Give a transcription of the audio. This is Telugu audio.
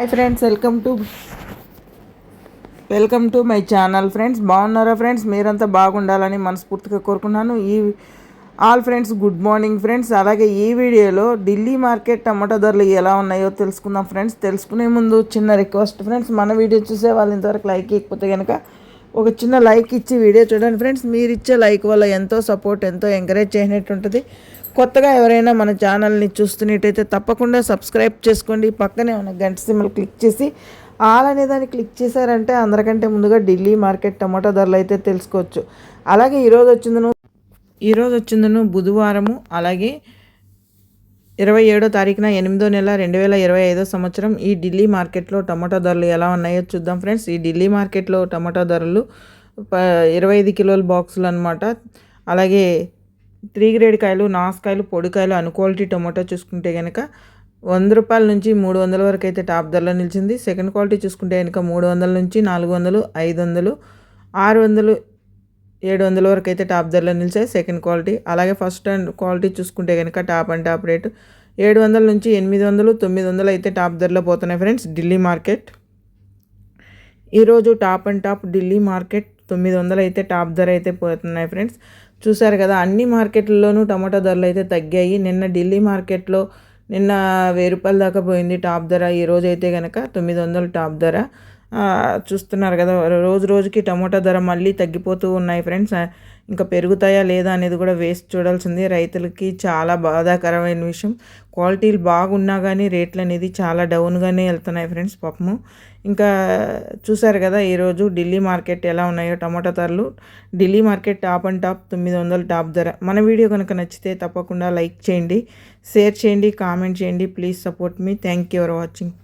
Hi friends welcome to welcome to my channel friends బాగున్నారా ఫ్రెండ్స్ మీరంతా బాగుండాలని మనస్ఫూర్తిగా కోరుకున్నాను ఈ all friends good morning friends అలాగే ఈ వీడియోలో ఢిల్లీ మార్కెట్ టమాటా ధరలు ఎలా ఉన్నాయో తెలుసుకుందాం ఫ్రెండ్స్ తెలుసుకునే ముందు చిన్న రిక్వెస్ట్ ఫ్రెండ్స్ మన వీడియో చూసే వాళ్ళు ఇంతవరకు లైక్ ఇకపోతే కనుక ఒక చిన్న లైక్ ఇచ్చి వీడియో చూడండి ఫ్రెండ్స్ మీరు ఇచ్చే లైక్ వల్ల ఎంతో సపోర్ట్ ఎంతో ఎంకరేజ్ చేసినట్టు ఉంటుంది కొత్తగా ఎవరైనా మన ఛానల్ని చూస్తున్నట్టయితే తప్పకుండా సబ్స్క్రైబ్ చేసుకోండి. పక్కనే ఉన్న గంట సిమ్మలు క్లిక్ చేసి ఆల్ అనే దాన్ని క్లిక్ చేశారంటే అందరికంటే ముందుగా ఢిల్లీ మార్కెట్ టమాటా ధరలు అయితే తెలుసుకోవచ్చు. అలాగే ఈరోజు వచ్చిందను ఈరోజు వచ్చిందను బుధవారము అలాగే ఇరవై ఏడో తారీఖున ఎనిమిదో నెల రెండు వేల ఇరవై ఐదో సంవత్సరం ఈ ఢిల్లీ మార్కెట్లో టమాటా ధరలు ఎలా ఉన్నాయో చూద్దాం ఫ్రెండ్స్. ఈ ఢిల్లీ మార్కెట్లో టమాటా ధరలు ప- ఇరవై ఐదు కిలోల బాక్సులు అనమాట అలాగే త్రీ గ్రేడ్ కాయలు నాసుకాయలు పొడికాయలు అన్ క్వాలిటీ చూసుకుంటే కనుక వంద రూపాయల నుంచి మూడు వందల వరకు అయితే టాప్ ధరలో నిలిచింది. సెకండ్ క్వాలిటీ చూసుకుంటే కనుక మూడు వందల నుంచి నాలుగు వందలు ఐదు వందలు ఆరు వందలు ఏడు వందల వరకు అయితే టాప్ ధరలో నిలిచాయి సెకండ్ క్వాలిటీ. అలాగే ఫస్ట్ అండ్ క్వాలిటీ చూసుకుంటే కనుక టాప్ అండ్ టాప్ రేటు ఏడు వందల నుంచి ఎనిమిది వందలు తొమ్మిది వందలు అయితే టాప్ ధరలో పోతున్నాయి ఫ్రెండ్స్ ఢిల్లీ మార్కెట్. ఈరోజు top and top Delhi market తొమ్మిది వందలు అయితే టాప్ ధర అయితే పోతున్నాయి ఫ్రెండ్స్. చూసారు కదా అన్ని మార్కెట్లలోనూ టమాటా ధరలు అయితే తగ్గాయి. నిన్న ఢిల్లీ మార్కెట్లో నిన్న వెయ్యి రూపాయల దాకా పోయింది టాప్ ధర. ఈ అయితే కనుక తొమ్మిది వందలు టాప్ ధర. చూస్తున్నారు కదా రోజు రోజుకి టమోటా ధర మళ్ళీ తగ్గిపోతూ ఉన్నాయి ఫ్రెండ్స్. ఇంకా పెరుగుతాయా లేదా అనేది కూడా వేస్ట్ చూడాల్సింది. రైతులకి చాలా బాధాకరమైన విషయం. క్వాలిటీలు బాగున్నా కానీ రేట్లు అనేది చాలా డౌన్గానే వెళ్తున్నాయి ఫ్రెండ్స్ పాపము. ఇంకా చూసారు కదా ఈరోజు ఢిల్లీ మార్కెట్ ఎలా ఉన్నాయో టమాటా ధరలు. Delhi market top and top తొమ్మిది వందలు టాప్ ధర. మన వీడియో కనుక నచ్చితే తప్పకుండా లైక్ చేయండి షేర్ చేయండి కామెంట్ చేయండి. Please support me. Thank you for watching.